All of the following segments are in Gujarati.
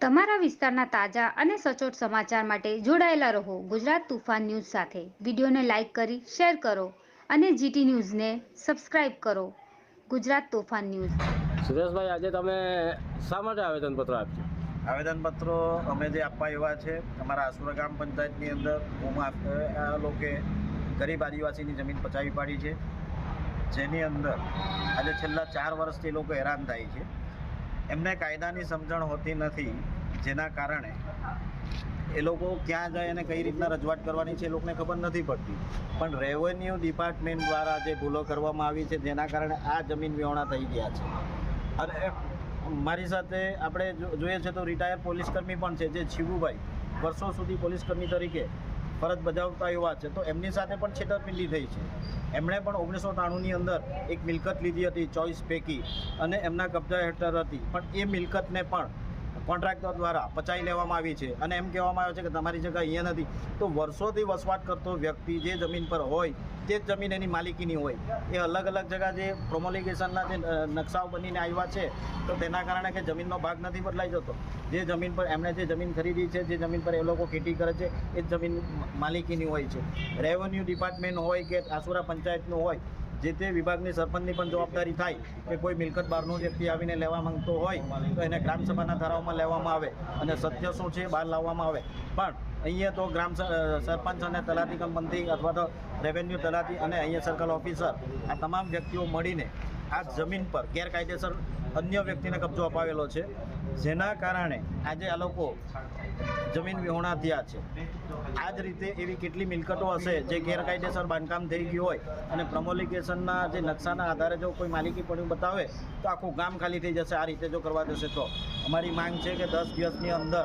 તમારા વિસ્તારના તાજા અને સચોટ સમાચાર માટે જોડાયેલા રહો ગુજરાત તુફાન ન્યૂઝ સાથે. વિડીયોને લાઇક કરી શેર કરો અને જીટી ન્યૂઝને સબસ્ક્રાઇબ કરો. ગુજરાત તોફાન ન્યૂઝ. સુરેશભાઈ આજે તમે શા માટે આવેદનપત્ર આપ્યું? આવેદનપત્રો અમે જે આપવા એવા છે અમારા આસુરા ગ્રામ પંચાયતની અંદર આ લોકોએ ગરીબ આદિવાસીની જમીન પચાવી પાડી છે. જેની અંદર આજે છેલ્લા ચાર વર્ષથી લોકો હેરાન થાય છે. એમને કાયદાની સમજણ હોતી નથી, જેના કારણે એ લોકો ક્યાં જાય અને કઈ રીતના રજૂઆત કરવાની છે એ લોકોને ખબર નથી પડતી. પણ રેવન્યુ ડિપાર્ટમેન્ટ દ્વારા જે ભૂલો કરવામાં આવી છે, જેના કારણે આ જમીન વિહોણા થઈ ગયા છે. અને મારી સાથે આપણે જોઈએ છે તો રિટાયર પોલીસકર્મી પણ છે, જે શિવુભાઈ વર્ષો સુધી પોલીસકર્મી તરીકે ફરજ બજાવતા એવા છે. તો એમની સાથે પણ છેતરપિંડી થઈ છે. એમણે પણ ઓગણીસો ત્રાણુંની અંદર એક મિલકત લીધી હતી, ચોઈસ પૈકી, અને એમના કબજા હેઠળ હતી. પણ એ મિલકતને પણ કોન્ટ્રાક્ટર દ્વારા પચાવી લેવામાં આવી છે. અને એમ કહેવામાં આવે છે કે તમારી જગ્યા અહીંયા નથી. તો વર્ષોથી વસવાટ કરતો વ્યક્તિ જે જમીન પર હોય, તે જ જમીન એની માલિકીની હોય. એ અલગ અલગ જગા જે પ્રોમોલિગેશનના જે નકશાઓ બનીને આવ્યા છે, તો તેના કારણે કે જમીનનો ભાગ નથી બદલાઈ જતો. જે જમીન પર, એમણે જે જમીન ખરીદી છે, જે જમીન પર એ લોકો ખેતી કરે છે, એ જ જમીન માલિકીની હોય છે. રેવન્યુ ડિપાર્ટમેન્ટ હોય કે આસુરા પંચાયતનું હોય જે તે વિભાગની સરપંચની પણ જવાબદારી થાય કે કોઈ મિલકત બહારનો વ્યક્તિ આવીને લેવા માંગતો હોય, તો એને ગ્રામસભાના ધારાઓમાં લેવામાં આવે અને સત્ય શું છે બહાર લાવવામાં આવે. પણ અહીંયા તો ગ્રામ સરપંચ અને તલાટી કમ મંત્રી અથવા તો રેવન્યુ તલાટી અને અહીંયા સર્કલ ઓફિસર આ તમામ વ્યક્તિઓ મળીને આ જમીન પર ગેરકાયદેસર અન્ય વ્યક્તિને કબજો અપાવેલો છે. જેના કારણે આજે આ લોકો જમીન વિહોણા થયા છે. આ જ રીતે એવી કેટલી મિલકતો હશે જે ગેરકાયદેસર બાંધકામ થઈ ગયું હોય અને પ્રમોલિકેશનના જે નકશાના આધારે જો કોઈ માલિકી પડ્યું બતાવે તો આખું ગામ ખાલી થઈ જશે. આ રીતે જો કરવા જશે તો અમારી માંગ છે કે દસ દિવસની અંદર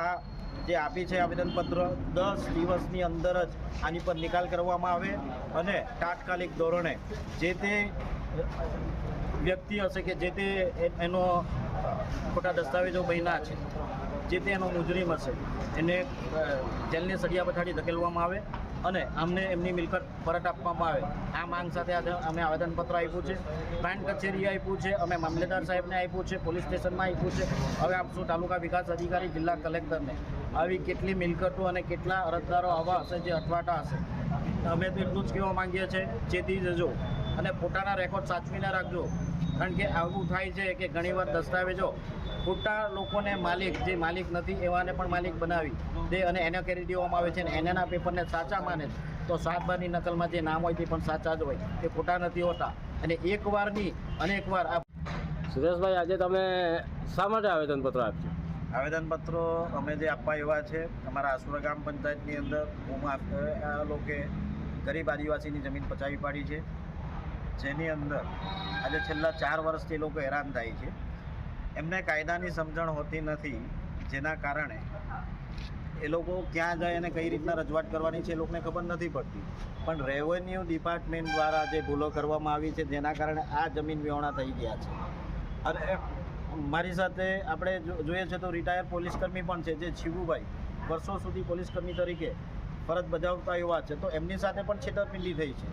આ જે આપી છે આવેદનપત્ર, દસ દિવસની અંદર જ આની પર નિકાલ કરવામાં આવે અને તાત્કાલિક ધોરણે જે તે વ્યક્તિ હશે કે જે તે એનો ખોટા દસ્તાવેજો બન્યા છે. જે તે એનો મુજરીમ હશે. એને જેલની સળિયા પછાડી ધકેલવામાં આવે અને અમને એમની મિલકત પરત આપવામાં આવે. આ માંગ સાથે અમે આવેદનપત્ર આપ્યું છે. પ્રાંત કચેરીએ આપ્યું છે. અમે મામલેદાર સાહેબને આપ્યું છે. પોલીસ સ્ટેશનમાં આપ્યું છે. હવે આપશું તાલુકા વિકાસ અધિકારી, જિલ્લા કલેક્ટરને આવી કેટલી મિલકતો અને કેટલા અરજદારો આવા હશે જે અટવાટા હશે? અમે તો એટલું જ કહેવા માંગીએ છીએ. ચેતી જજો. અને પોતાના રેકોર્ડ સાચવીને રાખજો. કારણ કે આવું થાય છે કે ઘણીવાર દસ્તાવેજો ખોટા લોકોને માલિક જે માલિક નથી એવાને પણ માલિક બનાવી દે અને એને કરી દેવામાં આવે છે અને એનાના પેપરને સાચા માને તો સાત બારની નકલમાં જે નામ હોય તે પણ સાચા જ હોય એ ખોટા નથી હોતા. અને એકવારની અનેકવાર આ સુરેશભાઈ આજે તમે શા માટે આવેદનપત્ર આપ્યું? આવેદનપત્રો અમે જે આપવા એવા છે અમારા આસુરા ગ્રામ પંચાયતની અંદર ભૂમા આ લોકોએ ગરીબ આદિવાસીની જમીન પચાવી પાડી છે. જેની અંદર આજે છેલ્લા ચાર વર્ષથી લોકો હેરાન થાય છે. એમને કાયદાની સમજણ હોતી નથી. જેના કારણે એ લોકો ક્યાં જાય અને કઈ રીતના રજૂઆત કરવાની છે એ લોકોને ખબર નથી પડતી. પણ રેવન્યુ ડિપાર્ટમેન્ટ દ્વારા જે ભૂલો કરવામાં આવી છે, જેના કારણે આ જમીન વિહોણા થઈ ગયા છે. અને મારી સાથે આપણે જોઈએ છે તો રિટાયર પોલીસકર્મી પણ છે, જે શિવુભાઈ. વર્ષો સુધી પોલીસકર્મી તરીકે ફરજ બજાવતા એવા છે. તો એમની સાથે પણ છેતરપિંડી થઈ છે.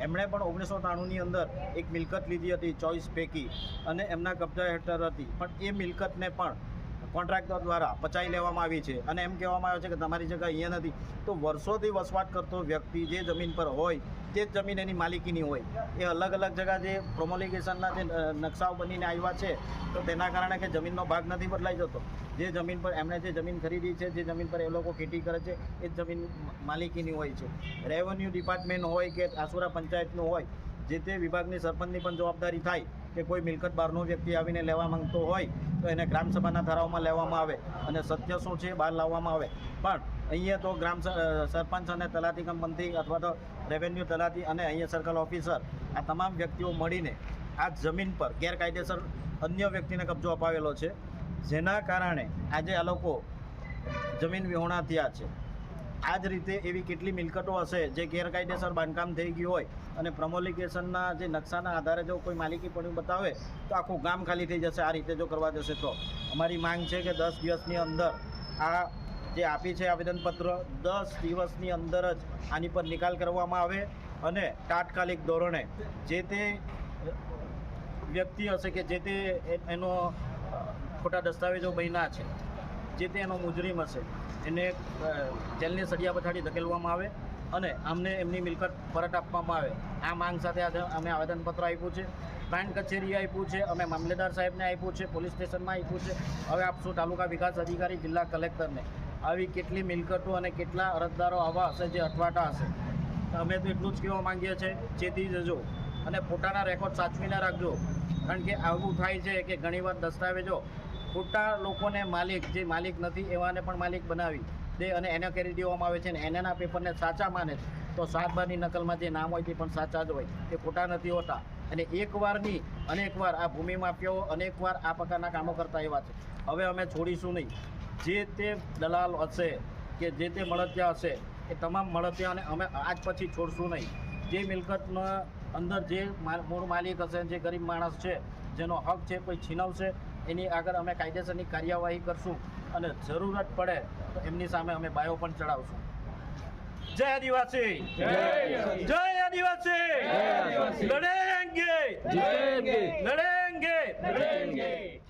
એમણે પણ ઓગણીસો ત્રાણુંની અંદર એક મિલકત લીધી હતી, ચોઈસ પૈકી, અને એમના કબજા હેઠળ હતી. પણ એ મિલકતને પણ કોન્ટ્રાક્ટર દ્વારા પચાવી લેવામાં આવી છે. અને એમ કહેવામાં આવે છે કે તમારી જગ્યા અહીંયા નથી. તો વર્ષોથી વસવાટ કરતો વ્યક્તિ જે જમીન પર હોય, તે જ જમીન એની માલિકીની હોય. એ અલગ અલગ જગા જે પ્રોમોલિગેશનના જે નકશાઓ બનીને આવ્યા છે, તો તેના કારણે કે જમીનનો ભાગ નથી બદલાઈ જતો. જે જમીન પર, એમણે જે જમીન ખરીદી છે, જે જમીન પર એ લોકો ખેતી કરે છે, એ જમીન માલિકીની હોય છે. રેવન્યુ ડિપાર્ટમેન્ટ હોય કે આસુરા પંચાયતનું હોય, જે તે વિભાગની સરપંચની પણ જવાબદારી થાય કે કોઈ મિલકત બહારનો વ્યક્તિ આવીને લેવા માંગતો હોય તો એને ગ્રામસભાના ઠરાવમાં લેવામાં આવે અને સત્ય શું છે બહાર લાવવામાં આવે. પણ અહીંયા તો ગ્રામ સરપંચ અને તલાટી કમ મંત્રી અથવા તો રેવન્યુ તલાટી અને અહીંયા સર્કલ ઓફિસર આ તમામ વ્યક્તિઓ મળીને આ જમીન પર ગેરકાયદેસર અન્ય વ્યક્તિને કબજો અપાવેલો છે. જેના કારણે આજે આ લોકો જમીન વિહોણા થયા છે. આ જ રીતે એવી કેટલી મિલકતો હશે જે ગેરકાયદેસર બાંધકામ થઈ ગયું હોય અને પ્રમોલિકેશનના જે નકશાના આધારે જો કોઈ માલિકી પણ બતાવે તો આખું ગામ ખાલી થઈ જશે, આ રીતે જો કરવા જશે તો. અમારી માંગ છે કે દસ દિવસની અંદર આ જે આપી છે આવેદનપત્ર, દસ દિવસની અંદર જ આની પર નિકાલ કરવામાં આવે અને તાત્કાલિક ધોરણે જે તે વ્યક્તિ હશે કે જે તે એનો ખોટા દસ્તાવેજો બન્યા છે, જે તે એનો મુજરીમ હશે એને જેલની સળિયા પછાડી ધકેલવામાં આવે અને અમને એમની મિલકત પરત આપવામાં આવે. આ માંગ સાથે આજે અમે આવેદનપત્ર આપ્યું છે પ્રાંત કચેરીએ આપ્યું છે, અમે મામલેદાર સાહેબને આપ્યું છે, પોલીસ સ્ટેશનમાં આપ્યું છે. હવે આપશું તાલુકા વિકાસ અધિકારી, જિલ્લા કલેક્ટરને આવી કેટલી મિલકતો અને કેટલા અરજદારો આવા હશે જે અટવાટા હશે? અમે તો એટલું જ કહેવા માંગીએ છીએ, ચેતી જજો અને પોતાના રેકોર્ડ સાચવીને રાખજો. કારણ કે આવું થાય છે કે ઘણીવાર દસ્તાવેજો ખોટા લોકોને માલિક, જે માલિક નથી, એવાને પણ માલિક બનાવી દે અને એને કરી દેવામાં આવે છે અને એનાના પેપરને સાચા માને છે. તો સાત બારની નકલમાં જે નામ હોય તે પણ સાચા જ હોય. તે ખોટા નથી હોતા. અને એકવારની અનેકવાર આ ભૂમિ માફિયાઓ અનેકવાર આ પ્રકારના કામો કરતા એવા છે. હવે અમે છોડીશું નહીં. જે તે દલાલ હશે કે જે તે મળતિયા હશે, એ તમામ મળતિયાઓને અમે આજ પછી છોડશું નહીં. જે મિલકતના અંદર જે મૂળ માલિક હશે, જે ગરીબ માણસ છે, જેનો હક છે, કોઈ છીનવશે એની આગળ અમે કાયદેસરની કાર્યવાહી કરશું અને જરૂરત પડે તો એમની સામે અમે બાયો પણ ચડાવશું. જય આદિવાસી! જય આદિવાસી! લડેંગે! લડેંગે!